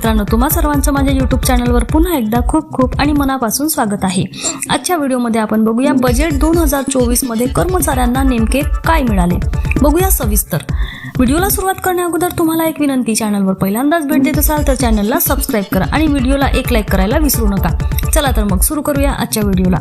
मित्रांनो तुम्हा सर्वांचं माझ्या यूट्यूब चॅनलवर पुन्हा एकदा खूप खूप आणि मनापासून स्वागत आहे. आजच्या व्हिडिओमध्ये आपण बघूया बजेट दोन हजार चोवीसमध्ये कर्मचाऱ्यांना नेमके काय मिळाले. बघूया सविस्तर. व्हिडिओला सुरुवात करण्या अगोदर तुम्हाला एक विनंती चॅनलवर पहिल्यांदाच भेट देत असाल तर चॅनलला सबस्क्राईब करा आणि व्हिडिओला एक लाईक करायला विसरू नका. चला तर मग सुरू करूया आजच्या व्हिडिओला.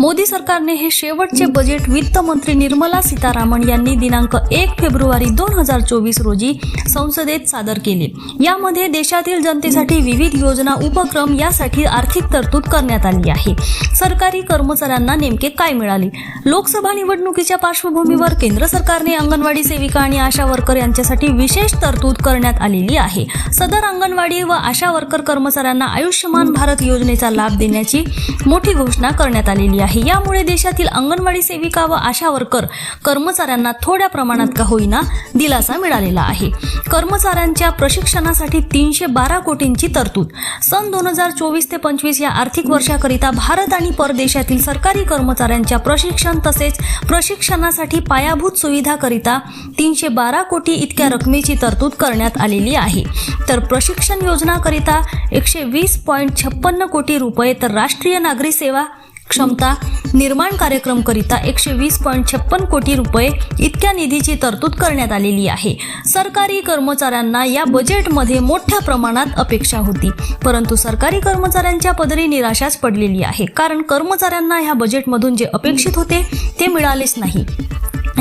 मोदी सरकारने हे शेवटचे बजेट वित्त मंत्री निर्मला सीतारामन यांनी दिनांक एक फेब्रुवारी दोन हजार चोवीस रोजी संसदेत सादर केले. यामध्ये देशातील जनतेसाठी विविध योजना उपक्रम यासाठी आर्थिक तरतूद करण्यात आली आहे. सरकारी कर्मचाऱ्यांना नेमके काय मिळाले? लोकसभा निवडणुकीच्या पार्श्वभूमीवर केंद्र सरकारने अंगणवाडी सेविका आणि आशा वर्कर यांच्यासाठी विशेष तरतूद करण्यात आलेली आहे. सदर अंगणवाडी व आशा वर्कर कर्मचाऱ्यांना आयुष्यमान भारत योजनेचा लाभ देण्याची मोठी घोषणा करण्यात आलेली आहे. यामुळे देशातील अंगणवाडी सेविका व आशा वर्कर कर्मचाऱ्यांना थोड्या प्रमाणात का होईना दिलासा मिळालेला आहे. कर्मचाऱ्यांच्या प्रशिक्षणासाठी तीनशे बारा कोटींची तरतूद. सन दोन हजार चोवीस ते पंचवीस या आर्थिक वर्षाकरिता भारत आणि परदेशातील सरकारी कर्मचाऱ्यांच्या प्रशिक्षण तसेच प्रशिक्षणासाठी पायाभूत सुविधाकरिता तीनशे बारा कोटी इतक्या रकमेची तरतूद करण्यात आलेली आहे. तर प्रशिक्षण योजनाकरिता एकशे वीस पॉईंट छप्पन्न कोटी रुपये तर राष्ट्रीय नागरी सेवा क्षमता निर्माण कार्यक्रमकरिता एकशे वीस पॉईंट छप्पन कोटी रुपये इतक्या निधीची तरतूद करण्यात आलेली आहे. सरकारी कर्मचाऱ्यांना या बजेटमध्ये मोठ्या प्रमाणात अपेक्षा होती. परंतु सरकारी कर्मचाऱ्यांच्या पदरी निराशाच पडलेली आहे. कारण कर्मचाऱ्यांना ह्या बजेटमधून जे अपेक्षित होते ते मिळालेच नाही.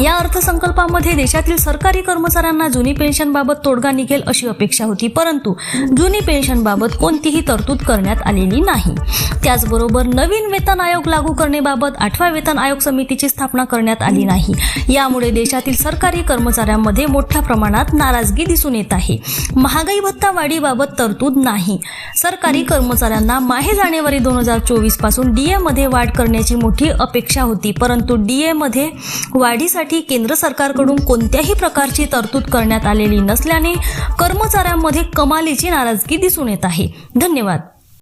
या अर्थसंकल्पामध्ये देशातील सरकारी कर्मचाऱ्यांना जुनी पेन्शनबाबत तोडगा निघेल अशी अपेक्षा होती परंतु जुनी पेन्शनबाबत कोणतीही तरतूद करण्यात आलेली नाही. त्याचबरोबर नवीन वेतन आयोग लागू करण्याबाबत आठव्या वेतन आयोग समितीची स्थापना करण्यात आली नाही. यामुळे देशातील सरकारी कर्मचाऱ्यांमध्ये मोठ्या प्रमाणात नाराजगी दिसून येत आहे. महागाई भत्ता वाढीबाबत तरतूद नाही. सरकारी कर्मचाऱ्यांना माहे जानेवारी दोन हजार चोवीसपासून डीए वाढ करण्याची मोठी अपेक्षा होती परंतु डीएमध्ये वाढीसाठी वाढीसाठी केंद्र सरकारकडून कोणत्याही प्रकारची तरतूद करण्यात आलेली नसल्याने कर्मचाऱ्यांमध्ये कमालीची नाराजगी दिसून येत आहे. धन्यवाद.